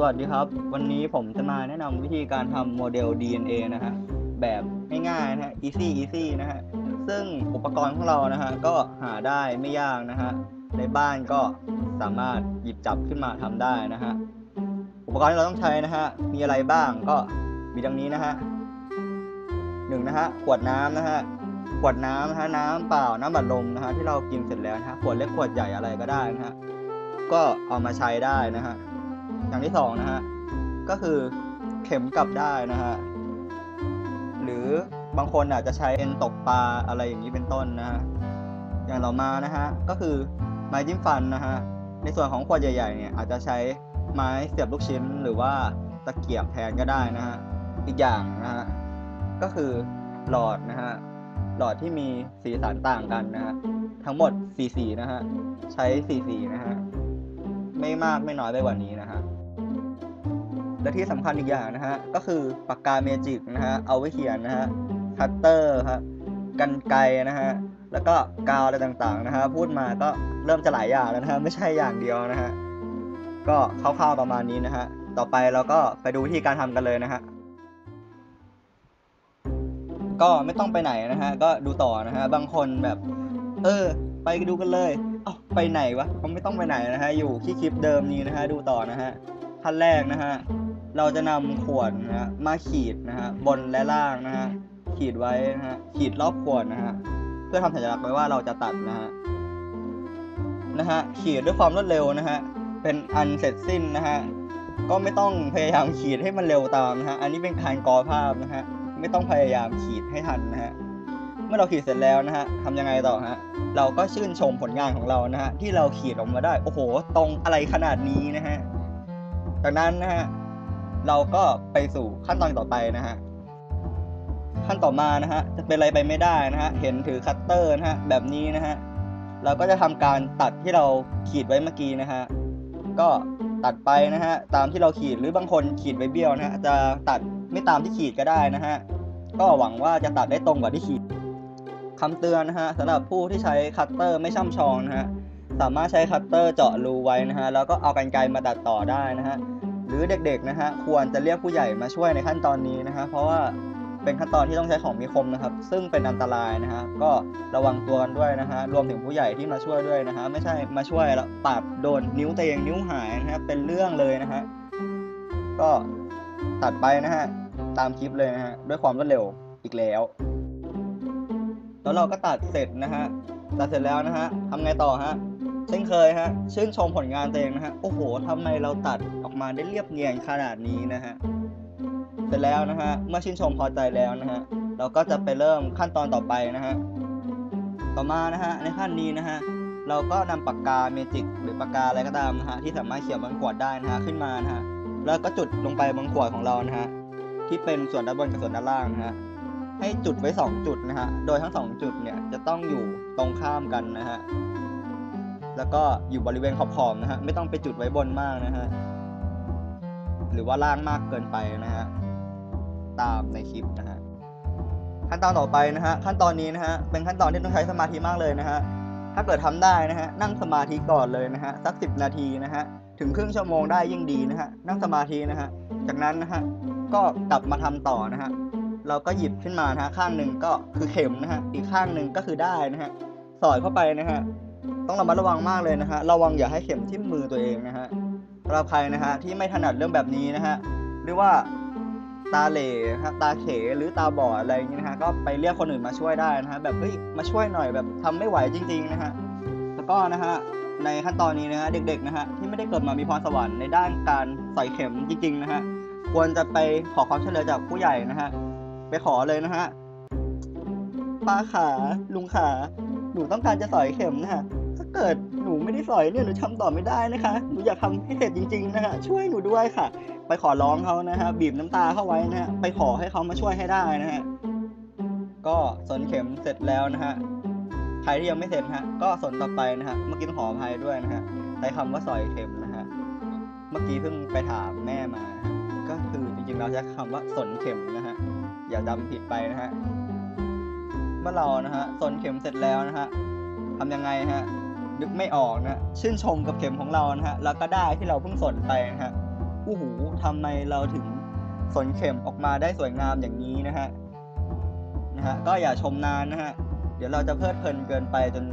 สวัสดีครับ วันนี้ผมจะมาแนะนำวิธีการทำโมเดล DNA นะฮะแบบง่ายๆนะฮะ easy easy นะฮะซึ่งอุปกรณ์ของเรานะฮะก็หาได้ไม่ยากนะฮะในบ้านก็สามารถหยิบจับขึ้นมาทำได้นะฮะอุปกรณ์ที่เราต้องใช้นะฮะมีอะไรบ้างก็มีดังนี้นะฮะหนึ่งนะฮะขวดน้ำนะฮะขวดน้ำนะฮะน้ำเปล่าน้ำบัดลมนะฮะที่เรากินเสร็จแล้วนะฮะขวดเล็กขวดใหญ่อะไรก็ได้นะฮะก็เอามาใช้ได้นะฮะ อย่างที่สองนะฮะ ก็คือเข็มกลับได้นะฮะ หรือบางคนอาจจะใช้เอ็นตกปลาอะไรอย่างนี้เป็นต้นนะฮะ อย่างต่อมานะฮะ ก็คือไม้จิ้มฟันนะฮะ ในส่วนของขวดใหญ่ๆเนี่ยอาจจะใช้ไม้เสียบลูกชิ้นหรือว่าตะเกียบแทนก็ได้นะฮะ อีกอย่างนะฮะ ก็คือหลอดนะฮะ หลอดที่มีสีสันต่างกันนะฮะ ทั้งหมดสีสีนะฮะ ใช้สีสีนะฮะ ไม่มากไม่น้อยไปกว่านี้นะฮะ และที่สำคัญอีกอย่างนะฮะ ก็คือปากกาเมจิกนะฮะ เอาไว้เขียนนะฮะคัตเตอร์ครับกันไกนะฮะ แล้วก็กาวอะไรต่างๆนะฮะ พูดมาก็เริ่มจะหลายอย่างแล้วนะฮะ ไม่ใช่อย่างเดียวนะฮะ ก็คร่าวๆประมาณนี้นะฮะ ต่อไปเราก็ไปดูวิธีการทำกันเลยนะฮะ ก็ไม่ต้องไปไหนนะฮะ ก็ดูต่อนะฮะ บางคนแบบ เออ ไปดูกันเลย เอ้า ไปไหนวะก็ไม่ต้องไปไหนนะฮะ อยู่ที่คลิปเดิมนี้นะฮะ ดูต่อนะฮะขั้นแรกนะฮะ เราจะนำขวดนะฮะมาขีดนะฮะบนและล่างนะฮะขีดไว้นะฮะขีดรอบขวดนะฮะเพื่อทำสัญลักษณ์ไว้ว่าเราจะตัดนะฮะนะฮะขีดด้วยความรวดเร็วนะฮะเป็นอันเสร็จสิ้นนะฮะก็ไม่ต้องพยายามขีดให้มันเร็วตามนะฮะอันนี้เป็นการกอภาพนะฮะไม่ต้องพยายามขีดให้ทันนะฮะเมื่อเราขีดเสร็จแล้วนะฮะทำยังไงต่อฮะเราก็ชื่นชมผลงานของเรานะฮะที่เราขีดออกมาได้โอ้โห ตรงอะไรขนาดนี้นะฮะจากนั้นนะฮะ เราก็ไปสู่ขั้นตอนต่อไปนะฮะขั้นต่อมานะฮะจะเป็นอะไรไปไม่ได้นะฮะเห็นถือคัตเตอร์นะฮะแบบนี้นะฮะเราก็จะทำการตัดที่เราขีดไว้เมื่อกี้นะฮะก็ตัดไปนะฮะตามที่เราขีดหรือบางคนขีดไว้เบี้ยวนะฮะจะตัดไม่ตามที่ขีดก็ได้นะฮะก็หวังว่าจะตัดได้ตรงกว่าที่ขีดคำเตือนนะฮะสำหรับผู้ที่ใช้คัตเตอร์ไม่ช่ำชองนะฮะสามารถใช้คัตเตอร์เจาะรูไว้นะฮะแล้วก็เอากรรไกรมาตัดต่อได้นะฮะ หรือเด็กๆนะฮะควรจะเรียกผู้ใหญ่มาช่วยในขั้นตอนนี้นะฮะเพราะว่าเป็นขั้นตอนที่ต้องใช้ของมีคมนะครับ ซึ่งเป็นอันตรายนะฮะก็ระวังตัวกันด้วยนะฮะรวมถึงผู้ใหญ่ที่มาช่วยด้วยนะฮะไม่ใช่มาช่วยแล้วปาดโดนนิ้วตัวเองนิ้วหายนะฮะเป็นเรื่องเลยนะฮะก็ตัดไปนะฮะตามคลิปเลยนะฮะด้วยความรวดเร็วอีกแล้ว แล้วเราก็ตัดเสร็จนะฮะตัดเสร็จแล้วนะฮะทำไงต่อฮะ เช่นเคยฮะ ชื่นชมผลงานตัวเองนะฮะ โอ้โหทำไมเราตัดออกมาได้เรียบเนียนขนาดนี้นะฮะ เสร็จแล้วนะฮะ เมื่อชื่นชมพอใจแล้วนะฮะ เราก็จะไปเริ่มขั้นตอนต่อไปนะฮะ ต่อมานะฮะ ในขั้นนี้นะฮะ เราก็นำปากกาเมจิกหรือปากกาอะไรก็ตามนะฮะ ที่สามารถเขียนบนขวดได้นะฮะ ขึ้นมานะฮะ แล้วก็จุดลงไปบนขวดของเรานะฮะ ที่เป็นส่วนด้านบนกับส่วนด้านล่างนะฮะ ให้จุดไว้ 2 จุดนะฮะ โดยทั้ง 2 จุดเนี่ยจะต้องอยู่ตรงข้ามกันนะฮะ แล้วก็อยู่บริเวณขอบๆนะฮะไม่ต้องไปจุดไว้บนมากนะฮะหรือว่าล่างมากเกินไปนะฮะตามในคลิปนะฮะขั้นตอนต่อไปนะฮะขั้นตอนนี้นะฮะเป็นขั้นตอนที่ต้องใช้สมาธิมากเลยนะฮะถ้าเกิดทำได้นะฮะนั่งสมาธิก่อนเลยนะฮะสัก10นาทีนะฮะถึงครึ่งชั่วโมงได้ยิ่งดีนะฮะนั่งสมาธินะฮะจากนั้นนะฮะก็กลับมาทำต่อนะฮะเราก็หยิบขึ้นมานะฮะข้างหนึ่งก็คือเข็มนะฮะอีกข้างหนึ่งก็คือได้นะฮะสอดเข้าไปนะฮะ ต้องระมัดระวังมากเลยนะฮะระวังอย่าให้เข็มทิ่มมือตัวเองนะฮะสำหรับใครนะฮะที่ไม่ถนัดเรื่องแบบนี้นะฮะหรือว่าตาเหล่นะฮะตาเขหรือตาบอดอะไรอย่างนี้นะฮะก็ไปเรียกคนอื่นมาช่วยได้นะฮะแบบเฮ้ยมาช่วยหน่อยแบบทำไม่ไหวจริง ๆนะฮะแล้วก็นะฮะในขั้นตอนนี้นะฮะเด็กๆนะฮะที่ไม่ได้เกิดมามีพรสวรรค์ในด้านการใส่เข็มจริงๆนะฮะควรจะไปขอความช่วยเหลือจากผู้ใหญ่นะฮะไปขอเลยนะฮะป้าขาลุงขาหนูต้องการจะสอยเข็มนะฮะ เกิดหนูไม่ได้สอยเนี่ยหนูทำต่อไม่ได้นะคะ หนูอยากทำให้เสร็จจริง ๆ นะฮะช่วยหนูด้วยค่ะ ไปขอร้องเขานะฮะบีบน้ำตาเข้าไว้นะฮะไปขอให้เขามาช่วยให้ได้นะฮะก็สนเข็มเสร็จแล้วนะฮะใครที่ยังไม่เสร็จฮะก็สนต่อไปนะฮะเมื่อกี้ต้องขออภัยด้วยนะฮะใช้คำว่าสอยเข็มนะฮะเมื่อกี้เพิ่งไปถามแม่มา ก็คือจริงๆเราใช้คำว่าสนเข็มนะฮะอย่าจำผิดไปนะฮะเมื่อเรานะฮะสนเข็มเสร็จแล้วนะฮะทำยังไงฮะ นึกไม่ออกนะชื่นชมกับเข็มของเรานะฮะแล้วก็ได้ที่เราเพิ่งสนไปนะฮะอู้หูทำไมเราถึงสนเข็มออกมาได้สวยงามอย่างนี้นะฮะนะฮะก็อย่าชมนานนะฮะเดี๋ยวเราจะเพลิดเพลินเกินไปจน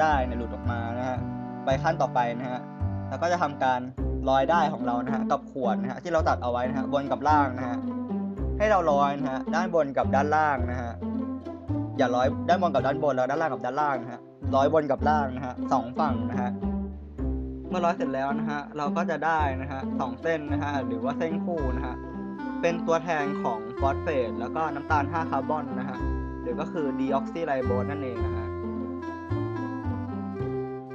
ได้เนี่ยหลุดออกมานะฮะไปขั้นต่อไปนะฮะแล้วก็จะทำการร้อยได้ของเรานะฮะกับขวดนะฮะที่เราตัดเอาไว้นะฮะบนกับล่างนะฮะให้เราร้อยนะฮะด้านบนกับด้านล่างนะฮะอย่าร้อยด้านบนกับด้านบนแล้วด้านล่างกับด้านล่างนะฮะ ร้อยบนกับล่างนะฮะสองฝั่งนะฮะเมื่อร้อยเสร็จแล้วนะฮะเราก็จะได้นะฮะสองเส้นนะฮะหรือว่าเส้นคู่นะฮะเป็นตัวแทนของฟอสเฟตแล้วก็น้ำตาล 5 คาร์บอนนะฮะหรือก็คือดีออกซิไรโบสนั่นเองนะฮะ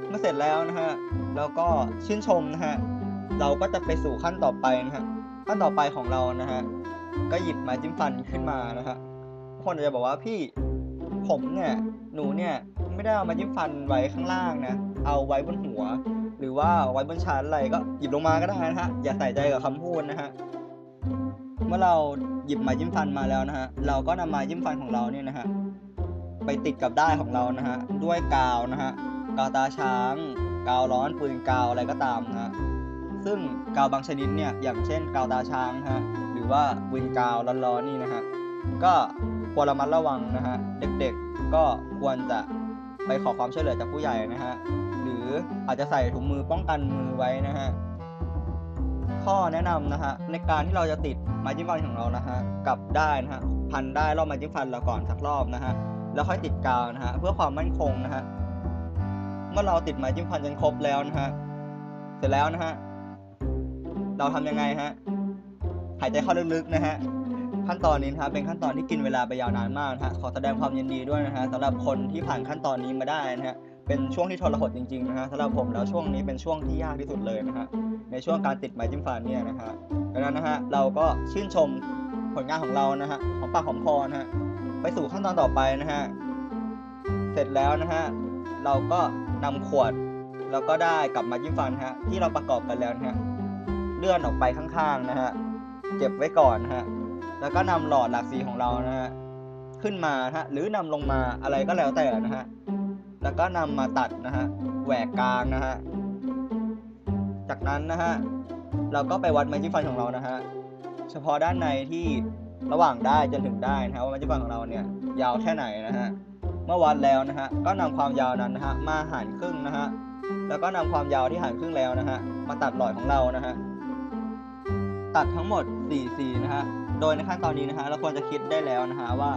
เมื่อเสร็จแล้วนะฮะแล้วก็ชื่นชมนะฮะเราก็จะไปสู่ขั้นต่อไปนะฮะขั้นต่อไปของเรานะฮะก็หยิบไม้จิ้มฟันขึ้นมานะฮะคนอาจจะบอกว่าพี่ผมเนี่ยหนูเนี่ย ไม่ได้เอาไม้จิ้มฟันไว้ข้างล่างนะ เอาไว้บนหัว หรือว่าไว้บนชั้นอะไรก็หยิบลงมาก็ได้นะฮะ อย่าใส่ใจกับคำพูดนะฮะ เมื่อเราหยิบไม้จิ้มฟันมาแล้วนะฮะ เราก็นำไม้จิ้มฟันของเราเนี่ยนะฮะ ไปติดกับด้ายของเรานะฮะ ด้วยกาวนะฮะ กาวตาช้าง กาวร้อนปืนกาวอะไรก็ตามนะฮะ ซึ่งกาวบางชนิดเนี่ย อย่างเช่น กาวตาช้างฮะ หรือว่าปืนกาวร้อนๆนี่นะฮะ ก็ควรระมัดระวังนะฮะ เด็กๆก็ควรจะ ไปขอความช่วยเหลือจากผู้ใหญ่นะฮะ หรืออาจจะใส่ถุงมือป้องกันมือไว้นะฮะ ข้อแนะนำนะฮะในการที่เราจะติดไม้จิ้มฟันของเรานะฮะกับได้นะฮะพันได้รอบไม้จิ้มฟันเราก่อนสักรอบนะฮะแล้วค่อยติดกาวนะฮะเพื่อความมั่นคงนะฮะเมื่อเราติดไม้จิ้มฟันจนครบแล้วนะฮะเสร็จแล้วนะฮะเราทำยังไงฮะหายใจเข้าลึกๆนะฮะ ขั้นตอนนี้นะฮะเป็นขั้นตอนที่กินเวลาไปยาวนานมากนะฮะขอแสดงความยินดีด้วยนะฮะสำหรับคนที่ผ่านขั้นตอนนี้มาได้นะฮะเป็นช่วงที่ทรหดจริงๆนะฮะสำหรับผมแล้วช่วงนี้เป็นช่วงที่ยากที่สุดเลยนะฮะในช่วงการติดไม้จิ้มฟันเนี่ยนะฮะดังนั้นนะฮะเราก็ชื่นชมผลงานของเรานะฮะของปากของคอนะฮะไปสู่ขั้นตอนต่อไปนะฮะเสร็จแล้วนะฮะเราก็นำขวดแล้วก็ได้กลับม้จิ้มฟันฮะที่เราประกอบกันแล้วนะฮะเลื่อนออกไปข้างๆนะฮะเก็บไว้ก่อนนะฮะ แล้วก็นำหลอดหลากสีของเรานะฮะขึ้นมาฮะหรือนำลงมาอะไรก็แล้วแต่นะฮะแล้วก็นำมาตัดนะฮะแหวกกลางนะฮะจากนั้นนะฮะเราก็ไปวัดไม้จิ้มฟันของเรานะฮะเฉพาะด้านในที่ระหว่างได้จนถึงได้นะฮะว่าไม้จิ้มฟันของเราเนี่ยยาวแค่ไหนนะฮะเมื่อวัดแล้วนะฮะก็นำความยาวนั้นนะฮะมาหารครึ่งนะฮะแล้วก็นำความยาวที่หารครึ่งแล้วนะฮะมาตัดหลอดของเรานะฮะตัดทั้งหมด4สีนะฮะ โดยในขั้นตอนนี้นะฮะเราควรจะคิดได้แล้วนะฮะว่า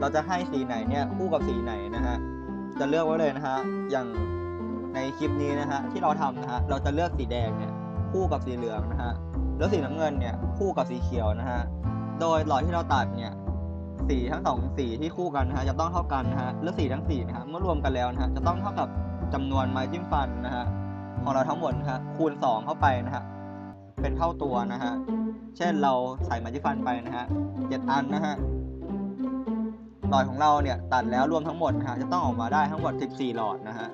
เราจะให้สีไหนเนี่ยคู่กับสีไหนนะฮะจะเลือกไว้เลยนะฮะอย่างในคลิปนี้นะฮะที่เราทำนะฮะเราจะเลือกสีแดงเนี่ยคู่กับสีเหลืองนะฮะแล้วสีน้ำเงินเนี่ยคู่กับสีเขียวนะฮะโดยหลอดที่เราตัดเนี่ยสีทั้งสองสีที่คู่กันนะฮะจะต้องเท่ากันนะฮะแล้วสีทั้งสีนะฮะเมื่อรวมกันแล้วนะฮะจะต้องเท่ากับจำนวนไม้จิ้มฟันนะฮะของเราทั้งหมดนะฮะคูณ 2 เข้าไปนะฮะ เป็นเท่าตัวนะฮะ เช่นเราใส่ม้จิ้มฟันไปนะฮะเจ็ดอันนะฮะหลอดของเราเนี่ยตัดแล้วรวมทั้งหมดนะฮะจะต้องออกมาได้ทั้งหมด 14 หลอดนะฮะ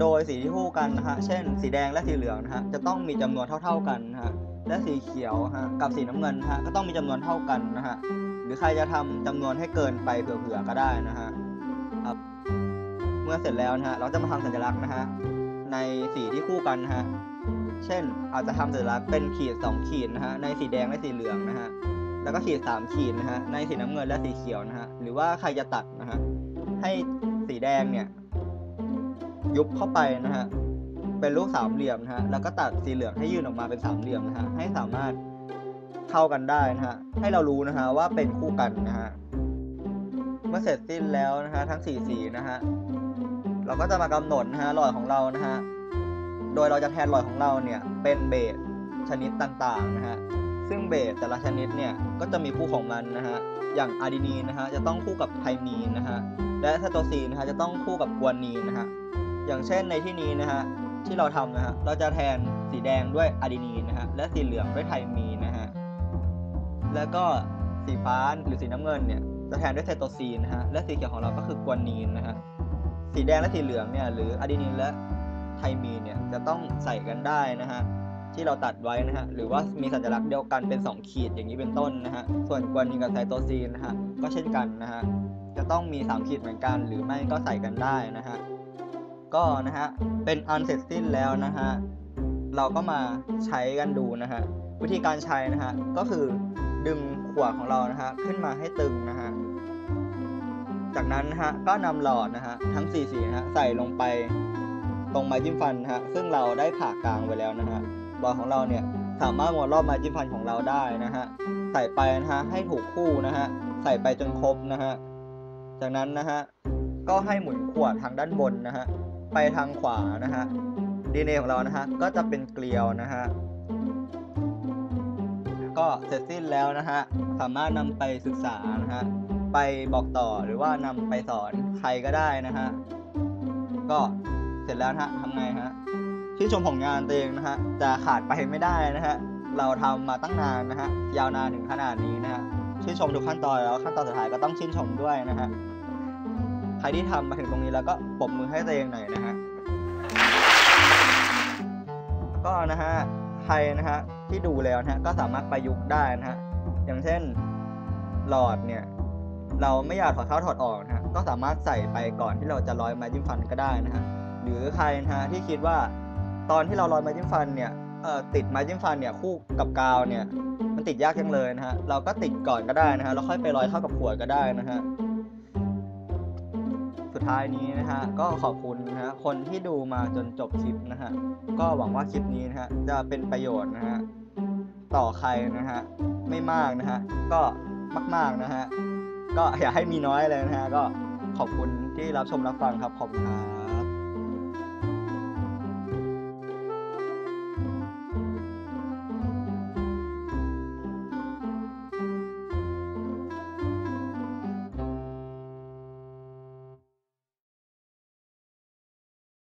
โดยสีที่คู่กันนะฮะ เช่น สีแดงและสีเหลืองนะฮะจะต้องมีจำนวนเท่า ๆกันนะฮะ และสีเขียวฮะกับสีน้ำเงินฮะก็ต้องมีจำนวนเท่ากันนะฮะ หรือใครจะทำจำนวนให้เกินไปเผื่อๆก็ได้นะฮะครับเมื่อเสร็จแล้วนะฮะเราจะมาทำสัญลักษณ์นะฮะในสีที่คู่กันนะฮะ เช่น อาจจะทำสัญลักษณ์เป็นขีด 2 ขีดนะฮะในสีแดงและสีเหลืองนะฮะแล้วก็ขีด 3 ขีดนะฮะในสีน้ำเงินและสีเขียวนะฮะหรือว่าใครจะตัดนะฮะให้สีแดงเนี่ยยุบเข้าไปนะฮะเป็นรูปสามเหลี่ยมนะฮะแล้วก็ตัดสีเหลืองให้ยื่นออกมาเป็นสามเหลี่ยมนะฮะให้สามารถเข้ากันได้นะฮะให้เรารู้นะฮะว่าเป็นคู่กันนะฮะเมื่อเสร็จสิ้นแล้วนะฮะทั้งสีสีนะฮะเราก็จะมากำหนดนะฮะหลอดของเรานะฮะ โดยเราจะแทนหลอดของเราเนี่ยเป็นเบสชนิดต่างๆนะฮะ ซึ่งเบสแต่ละชนิดเนี่ยก็จะมีคู่ของมันนะฮะ อย่างอะดีนีนนะฮะจะต้องคู่กับไทมีนนะฮะ และไซโตซีนนะฮะจะต้องคู่กับกวนนีนนะฮะ อย่างเช่นในที่นี้นะฮะที่เราทำนะฮะเราจะแทนสีแดงด้วยอะดีนีนนะฮะ และสีเหลืองด้วยไทมีนนะฮะ แล้วก็สีฟ้าหรือสีน้ำเงินเนี่ยจะแทนด้วยไซโตซีนนะฮะ และสีเขียวของเราก็คือกวนนีนนะฮะ สีแดงและสีเหลืองเนี่ยหรืออะดีนีนและ ไทมีเนี่ยจะต้องใส่กันได้นะฮะที่เราตัดไว้นะฮะหรือว่ามีสัญลักษณ์เดียวกันเป็น 2 ขีดอย่างนี้เป็นต้นนะฮะส่วนกวนนีนกับไซโตซีนนะฮะก็เช่นกันนะฮะจะต้องมี 3 ขีดเหมือนกัน หรือไม่ก็ใส่กันได้นะฮะก็นะฮะเป็นอันเสร็จสิ้นแล้วนะฮะเราก็มาใช้กันดูนะฮะวิธีการใช้นะฮะก็คือดึงขวดของเรานะฮะขึ้นมาให้ตึงนะฮะจากนั้นนะฮะก็นำหลอดนะฮะทั้ง4สีนะฮะใส่ลงไป ตรงไม้จิ้มฟันนะฮะซึ่งเราได้ผ่ากลางไว้แล้วนะฮะหลอดของเราเนี่ยสามารถวนรอบไม้จิ้มฟันของเราได้นะฮะใส่ไปนะฮะให้ถูกคู่นะฮะใส่ไปจนครบนะฮะจากนั้นนะฮะก็ให้หมุนขวดทางด้านบนนะฮะไปทางขวานะฮะ DNA ของเรานะฮะก็จะเป็นเกลียวนะฮะก็เสร็จสิ้นแล้วนะฮะสามารถนำไปศึกษานะฮะไปบอกต่อหรือว่านำไปสอนใครก็ได้นะฮะก็ เสร็จแล้วฮะทำไงฮะชื่นชมผลงานตัวเองนะฮะจะขาดไปไม่ได้นะฮะเราทำมาตั้งนานนะฮะยาวนานถึงขนาดนี้นะฮะชื่นชมทุกขั้นตอนแล้วขั้นตอนสุดท้ายก็ต้องชื่นชมด้วยนะฮะใครที่ทำมาถึงตรงนี้แล้วก็ปรบมือให้ตัวเองหน่อยนะฮะก็นะฮะใครนะฮะที่ดูแล้วนะฮะก็สามารถประยุกต์ได้นะฮะอย่างเช่นหลอดเนี่ยเราไม่อยากถอดเข้าถอดออกนะฮะก็สามารถใส่ไปก่อนที่เราจะร้อยไม้จิ้มฟันก็ได้นะฮะ หรือใครนะฮะที่คิดว่าตอนที่เราร้อยไม้จิ้มฟันเนี่ยเอ่อติดไม้จิ้มฟันเนี่ยคู่กับกาวเนี่ยมันติดยากจังเลยนะฮะเราก็ติดก่อนก็ได้นะฮะแล้วค่อยไปร้อยเข้ากับขวดก็ได้นะฮะสุดท้ายนี้นะฮะก็ขอบคุณนะฮะคนที่ดูมาจนจบคลิปนะฮะก็หวังว่าคลิปนี้นะฮะจะเป็นประโยชน์นะฮะต่อใครนะฮะไม่มากนะฮะก็มากๆนะฮะก็อย่าให้มีน้อยเลยนะฮะก็ขอบคุณที่รับชมรับฟังครับขอบคุณครับ